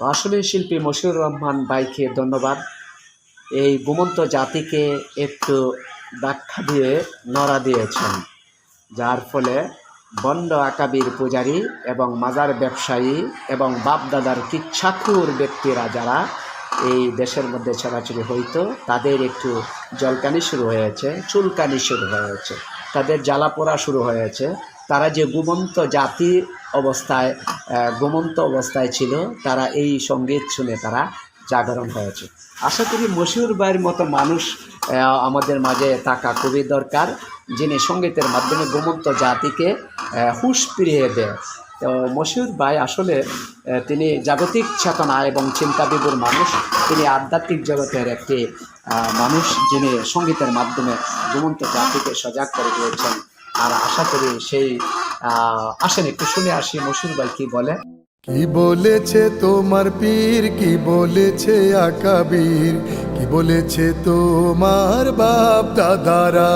তো আসলে শিল্পী মশিউর রহমান ভাইকে ধন্যবাদ। এই ঘুমন্ত জাতিকে একটু ব্যাখ্যা দিয়ে নড়া দিয়েছেন, যার ফলে বন্ড আকাবির পূজারী এবং মাজার ব্যবসায়ী এবং বাপদাদার কিচ্ছাকুর ব্যক্তিরা যারা এই দেশের মধ্যে ছড়াছড়ি হইতো, তাদের একটু জলকানি শুরু হয়েছে, চুলকানি শুরু হয়েছে, তাদের জ্বালা পোড়া শুরু হয়েছে। তারা যে ঘুমন্ত জাতি অবস্থায় ঘুমন্ত অবস্থায় ছিল, তারা এই সংগীত শুনে তারা জাগরণ হয়েছে। আশা করি মশিউর ভাইয়ের মতো মানুষ আমাদের মাঝে থাকা খুবই দরকার, যিনি সঙ্গীতের মাধ্যমে ঘুমন্ত জাতিকে হুঁশ ফিরিয়ে দেয়। তো মশিউর ভাই আসলে তিনি জাগতিক চেতনা এবং চিন্তাবিদুর মানুষ। তিনি আধ্যাত্মিক জগতের একটি মানুষ, যিনি সঙ্গীতের মাধ্যমে ঘুমন্ত জাতিকে সজাগ করে দিয়েছেন আর আশা করি সেই আসেন একটু শুনে আসি মশিউর ভাই কি বলে? কি বলেছে তোমার পীর? কি বলেছে আকাবীর কি বলেছে তোমার বাপ দাদারা?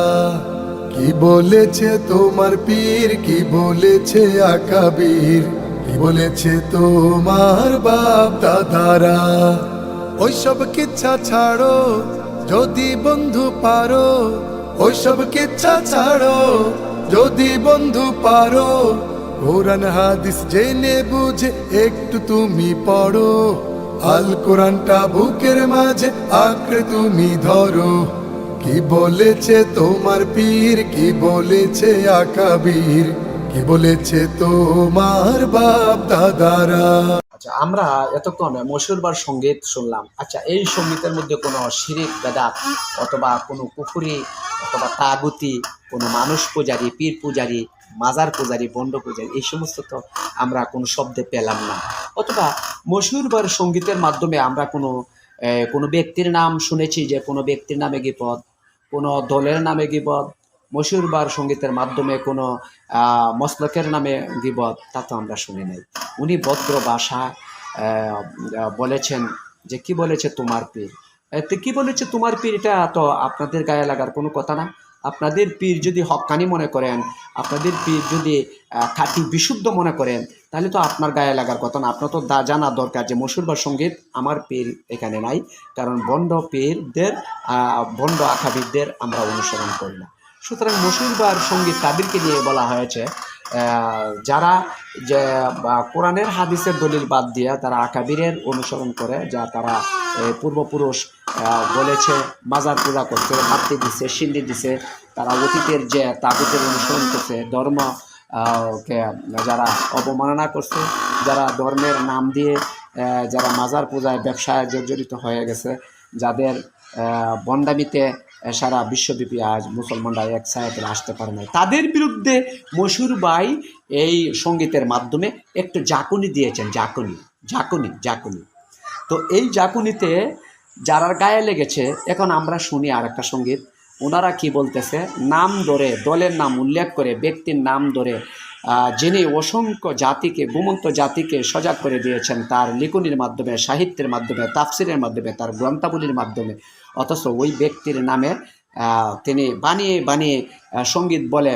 কি বলেছে তোমার পীর? কি বলেছে আকাবীর কি বলেছে তোমার বাপ দাদারা? ওইসব কিচ্ছা ছাড়ো, যদি বন্ধু পারো, ওইসব কিচ্ছা ছাড়ো। যদি বন্ধু পারো, কোরআন হাদিস জেনে বুঝে একটু তুমি পড়ো। আল কোরআনটা বুকের মাঝে আঁকড়ে তুমি ধরো। কি বলেছে তোমার পীর, কি বলেছে আকাবীর, কি বলেছে তোমার বাপ দাদারা? আচ্ছা আমরা এতক্ষণ মশুরবার সংগীত শুনলাম। আচ্ছা এই সঙ্গীতের মধ্যে কোনো শিরিক, বেদাত অথবা কোনো পুকুরি অথবা তাগুতি কোনো মানুষ পূজারি, পীর পূজারি, মাজার পূজারি, বন্ড পূজারি, এই সমস্ত তো আমরা কোনো শব্দে পেলাম না। অথবা মশুরবার সঙ্গীতের মাধ্যমে আমরা কোনো কোনো ব্যক্তির নাম শুনেছি যে কোনো ব্যক্তির নামে গিপদ কোনো দলের নামে গিবদ মশুরবার সঙ্গীতের মাধ্যমে কোনো মসলকের নামে গিবদ তা তো আমরা শুনি নাই। উনি ভদ্র ভাষা বলেছেন যে কি বলেছে তোমার পীর? কি বলেছে তোমার পীর? এটা তো আপনাদের গায়ে লাগার কোনো কথা না। আপনাদের পীর যদি হক্কানি মনে করেন, আপনাদের পীর যদি খাঁটি বিশুদ্ধ মনে করেন, তাহলে তো আপনার গায়ে লাগার কথা না। আপনার তো দা, জানা দরকার যে মসুরবার সংগীত আমার পীর এখানে নাই। কারণ বন্ড পীরদের বন্ড আখাবিদদের আমরা অনুসরণ করি না। সুতরাং মসুরবার সংগীত তাদেরকে নিয়ে বলা হয়েছে যারা যে কোরআনের হাদিসের দলিল বাদ দিয়ে তারা আকাবিরের অনুসরণ করে, যা তারা পূর্বপুরুষ বলেছে, মাজার পূজা করছে মাতৃ দিছে সিন্দি দিছে। তারা অতীতের যে তাগুতের অনুসরণ করছে, ধর্ম কে, যারা অবমাননা করছে, যারা ধর্মের নাম দিয়ে যারা মাজার পূজায়, ব্যবসায় জর্জরিত হয়ে গেছে, যাদের বন্ডামিতে সারা বিশ্বব্যাপী আজ মুসলমানরা এক সায়াতে আসতে পারে না তাদের বিরুদ্ধে মশুর বাই এই সঙ্গীতের মাধ্যমে একটু জাকুনি দিয়েছেন জাকুনি জাকুনি জাকুনি তো এই জাকুনিতে যারা গায়ে লেগেছে, এখন আমরা শুনি আর একটা সংগীত। ওনারা কি বলতেছে? নাম ধরে, দলের নাম উল্লেখ করে, ব্যক্তির নাম ধরে যিনি অসংখ্য জাতিকে, গুমন্ত জাতিকে সজাগ করে দিয়েছেন, তার লিখনির মাধ্যমে, সাহিত্যের মাধ্যমে, তাফসিরের মাধ্যমে, তার গ্রন্থাবলীর মাধ্যমে। অথচ ওই ব্যক্তির নামে তিনি বানিয়ে বানিয়ে সংগীত বলে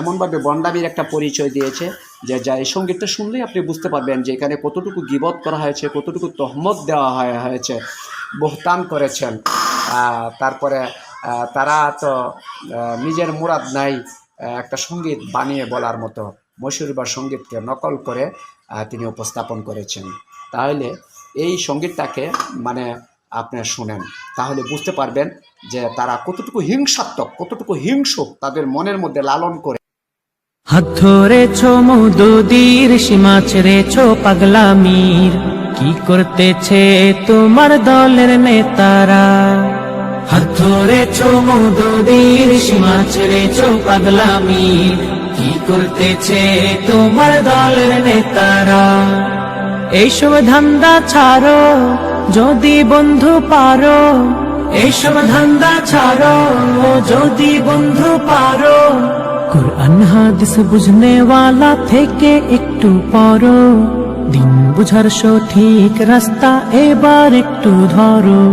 এমনভাবে বন্ডামির একটা পরিচয় দিয়েছে। যে যা এই সঙ্গীতটা শুনলেই আপনি বুঝতে পারবেন যে এখানে কতটুকু গিবত করা হয়েছে, কতটুকু তহমত দেওয়া হয়- হয়েছে, বহতান করেছেন। তারপরে তারা তো নিজের মুরাদ নাই একটা সংগীত বানিয়ে বলার মতো মশুর বা সঙ্গীতকে নকল করে তিনি উপস্থাপন করেছেন। তাহলে এই সঙ্গীতটাকে মানে আপনি শুনেন, তাহলে বুঝতে পারবেন যে তারা কতটুকু হিংসাত্মক, কতটুকু হিংসুক তাদের মনের মধ্যে লালন করে। হাত ধরেছ মধুদির সীমা ছেড়েছ পাগলামির কি করতেছে তোমার দলের নেতারা? হাত ধরেছ মধুদির সীমা ছেড়েছ পাগলামির কি করতেছে তোমার দলের নেতারা? এইসব ধান্দা ছাড়ো, যদি বন্ধু পারো এইসব ধান্দা ছাড়ো যদি বন্ধু পারো। কোরআন হাদিস বুঝনে ওয়ালা থেকে একটু পড়ো। দিন বুঝার সঠিক রাস্তা এবার একটু ধরো।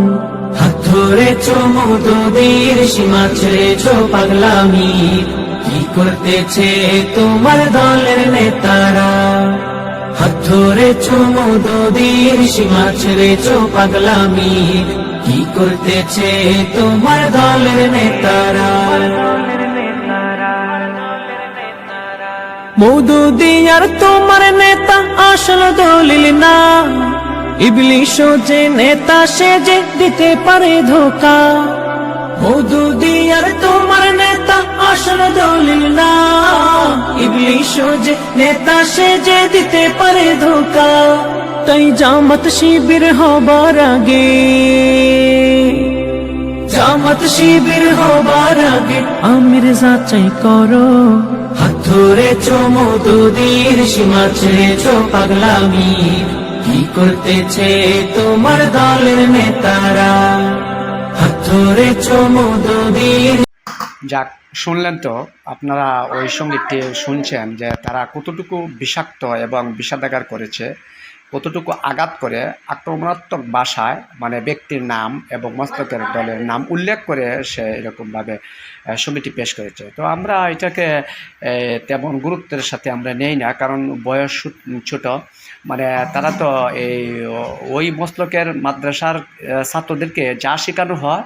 হাত ধরেছ মধুবীর সীমা ছেড়েছ পাগলামি। কি করতেছে তোমার দলের নেতারা? হাত ধরেছ মদুদির সীমা ছেড়েছ পাগলামি। কি করতেছে তোমার দলের নেতারা? মৌদুদিয়ার তোমার নেতা আসল দলিল না। ইবলিশ যে নেতা, সে যে দিতে পারে ধোকা। মৌদুদিয়ার তোমার নেতা আসল দলিল না। ইবলিশ যে নেতা, সে যে দিতে পারে ধোকা। তাই জামাত শিবির হবার আগে জামাত শিবির হবার আগে, আমির যাচাই করো। হাত ধরেছ মধুদির সীমা ছেড়েছ পাগলামি। কি করতেছে তোমার দলের নেতারা? হাত ধরেছ মধুদির যাক, শুনলেন তো, আপনারা ওই সঙ্গীতটি শুনছেন যে তারা কতটুকু বিষাক্ত এবং বিষাদাগার করেছে। কতটুকু আঘাত করে আক্রমণাত্মক ভাষায় মানে ব্যক্তির নাম এবং মস্তকের দলের নাম উল্লেখ করে সে এরকমভাবে সঙ্গীতটি পেশ করেছে। তো আমরা এটাকে তেমন গুরুত্বের সাথে আমরা নেই না, কারণ বয়স ছোট। মানে তারা তো এই, ওই মস্তকের মাদ্রাসার ছাত্রদেরকে যা শেখানো হয়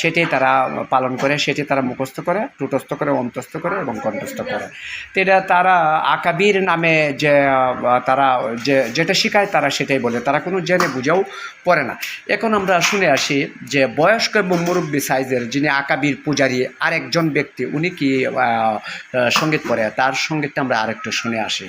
সেটাই তারা পালন করে সেটি তারা মুখস্থ করে, টুটস্থ করে, অন্তস্থ করে এবং কণ্ঠস্থ করে। তো এটা তারা আকাবির নামে যে তারা যে, যেটা শেখায়, তারা সেটাই বলে। তারা কোনো জেনে বুঝেও পড়ে না। এখন আমরা শুনে আসি যে বয়স্ক এবং মুরব্বী সাইজের যিনি আকাবির পূজারী আরেকজন ব্যক্তি, উনি কি সংগীত পড়ে? তার সঙ্গীতটা আমরা আরেকটু শুনে আসি।